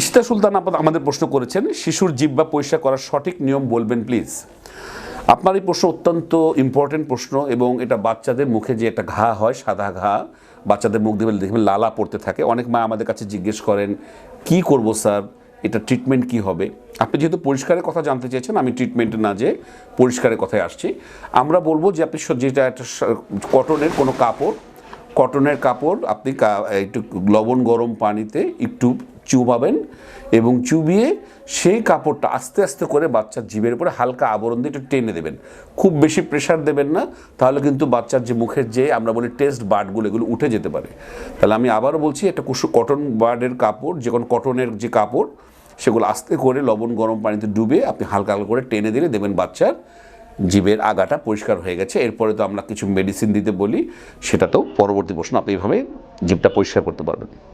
ইস্তা সুলতান আপা আমাদের প্রশ্ন করেছেন, শিশুর জিব্বা পরিষ্কার করার সঠিক নিয়ম বলবেন প্লিজ আপনার এই প্রশ্ন অত্যন্ত ইম্পর্টেন্ট প্রশ্ন এবং এটা বাচ্চাদের মুখে যে একটা ঘা হয়, সাদা ঘা, বাচ্চাদের মুখ দেখবেন দেখবেন লালা পড়তে থাকে। অনেক মা আমাদের কাছে জিজ্ঞেস করেন, কি করব স্যার এটা ট্রিটমেন্ট কি হবে? আপনি যেহেতু পরিষ্কারের কথা জানতে চেয়েছেন, আমি ট্রিটমেন্টে না যে পরিষ্কারের কথায় আসছি। আমরা বলব যে আপনি যেটা একটা কটনের কোনো কাপড় কটনের কাপড়, আপনি একটু লবণ গরম পানিতে একটু চুবাবেন এবং চুবিয়ে সেই কাপড়টা আস্তে আস্তে করে বাচ্চার জিভের উপরে হালকা আবরণ দিয়ে একটু টেনে দেবেন। খুব বেশি প্রেশার দেবেন না, তাহলে কিন্তু বাচ্চার যে মুখের যে আমরা বলি টেস্ট বার্ডগুলো এগুলো উঠে যেতে পারে। তাহলে আমি আবারও বলছি, একটা কুসু কটন বার্ডের কাপড়, যে কোনো কটনের যে কাপড়, সেগুলো আস্তে করে লবণ গরম পানিতে ডুবে আপনি হালকা হালকা করে টেনে দিলে দেবেন বাচ্চার জীবের আগাটা পরিষ্কার হয়ে গেছে। এরপরে তো আমরা কিছু মেডিসিন দিতে বলি, সেটা তো পরবর্তী প্রশ্ন, আপনি এইভাবে জীবটা পরিষ্কার করতে পারবেন।